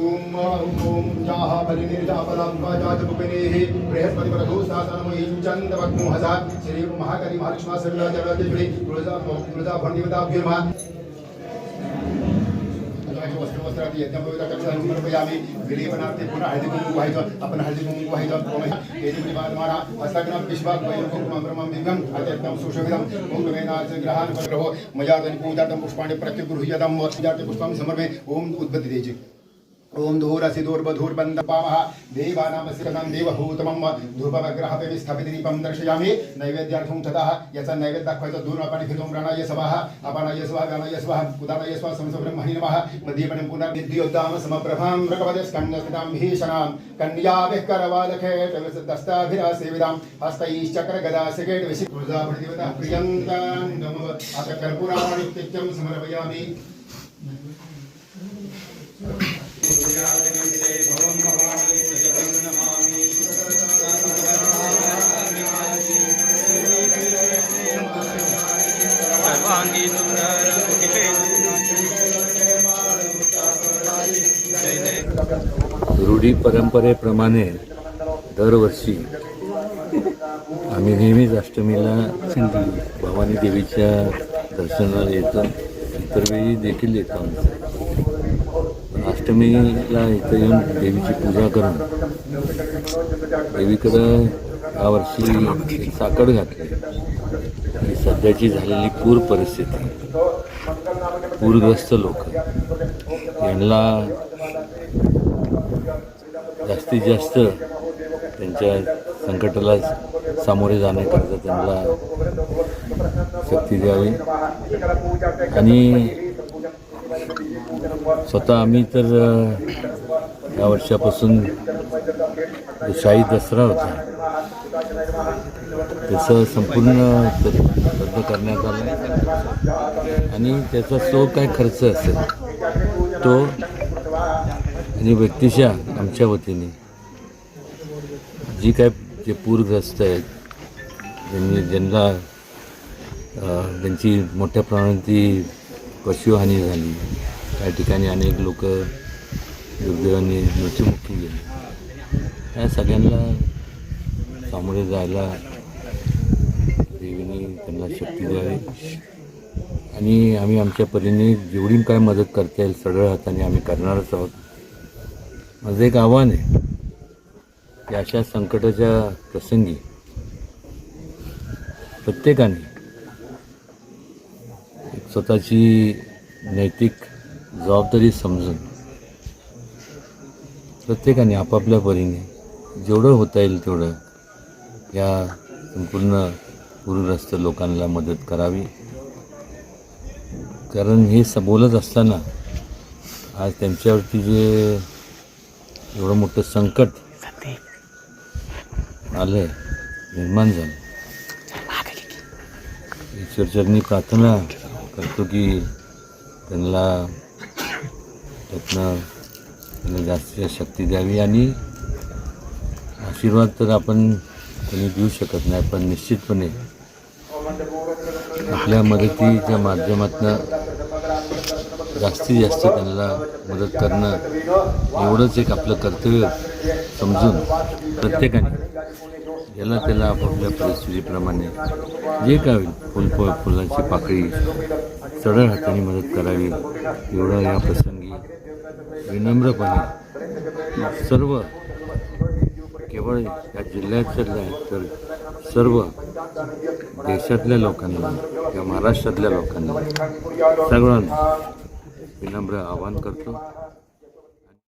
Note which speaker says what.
Speaker 1: ओम ओम जाह परिनिर्जापरात्मजातपुपिनेः बृहस्पतिपरधो सासनमयिञ्चन्दवग्मोहसा श्री महाकरि महालक्ष्मा सर्वराजराजेश्वरी तुळजा तुळजा भण्डिवताभ्यो नमः वस्त्रादी यज्ञपवित्रकक्षां समर्पयामि विलेपनार्थे पुनः हळदीकुंकू वाहितं आपण हळदीकुंकू वाहितं ओम एति मारा हस्तग्नं विश्वात् वयं कुङ्कुमं ब्रह्मं दिव्यम् अत्यन्तं सुशोभितं कुङ्कुमेनाच ग्रहान् प्रभो. पुष्पाणि प्रत्युगृह्यतं पूजार्थे पुष्पं समर्पये ओम उद्बत्ति देजि ओम धूरसिदूर्बधूर्बन्धपावः देवानामस्यतं देवभूतमं धूपवग्रहपे स्थापित दीपं दर्शयामि। नैवेद्यार्थं ततः याचा नैवेद्य दाखवायचा दोन आपण घेतो प्राणाय सवाह अपानाय उदानाय स्वाहा समस्त नमः। मध्यपणं पुनर्विद्योद्दाम समप्रभां मृगपदे स्कन्दस्थितां भीषणां। कन्याभिः करवालखेट दस्ताभिरासेविदां हस्तैश्चक्रगदासिकेट विशि तुळजाभृतिवतः प्रियन्तां नमः अथ कर्पूराणित्यं समर्पयामि। सर्वांगी सुंदर
Speaker 2: रूढी परंपरेप्रमाणे दरवर्षी आम्ही नेहमीच अष्टमीला भवानी देवीच्या दर्शनाला येतो. इतर वेळी देखील येतो आमचं अष्टमीला इथं येऊन देवीची पूजा करून देवीकडं यावर्षी वर्षी साकड घातली. ही सध्याची झालेली पूर परिस्थिती. पूरग्रस्त लोक. यांना जास्तीत जास्त त्यांच्या संकटाला सामोरे जाण्याकरता त्यांना शक्ती द्यावी. आणि स्वतः आम्ही तर या वर्षापासून शाही दसरा होता त्याचं संपूर्ण रद्द करण्यात आलं. आणि त्याचा जो काय खर्च असेल तो आणि व्यक्तिशा आमच्या वतीने जी काय जे पूरग्रस्त आहेत ज्यांनी ज्यांना त्यांची मोठ्या प्रमाणात ती पशुहानी झाली काही ठिकाणी अनेक लोक दुर्दैवाने मृत्यूमुखी गेले. या सगळ्यांना सामोरे जायला देवीने त्यांना शक्ती द्यावी. आणि आम्ही आमच्या परीने जेवढी काय मदत करता येईल सरळ हाताने आम्ही करणारच आहोत. माझं एक आव्हान आहे की अशा संकटाच्या प्रसंगी प्रत्येकाने स्वतःची नैतिक जबाबदारी समजून प्रत्येकाने आपापल्या परीने जेवढं होता येईल तेवढं या संपूर्ण पूरग्रस्त लोकांना मदत करावी. कारण हे स बोलत असताना आज त्यांच्यावरती जे एवढं मोठं संकट आलं आहे निर्माण झालं ईश्वरचरणी प्रार्थना करतो की त्यांना त्यातनं त्यांना जास्तीत शक्ती द्यावी आणि आशीर्वाद तर आपण कोणी देऊ शकत नाही पण निश्चितपणे आपल्या मदतीच्या माध्यमातून जास्तीत जास्त त्यांना मदत करणं एवढंच एक आपलं कर्तव्य समजून प्रत्येकाने याला त्याला आपापल्या परिस्थितीप्रमाणे जे काय होईल फुल फुलाची पाकळी सरळ हाताने मदत करावी एवढं या प्रसंगी विनम्रपणे सर्व केवळ या जिल्ह्यातल्या नाही तर सर्व देशातल्या लोकांना किंवा महाराष्ट्रातल्या लोकांना सगळ्यांना विनम्र आवाहन करतो.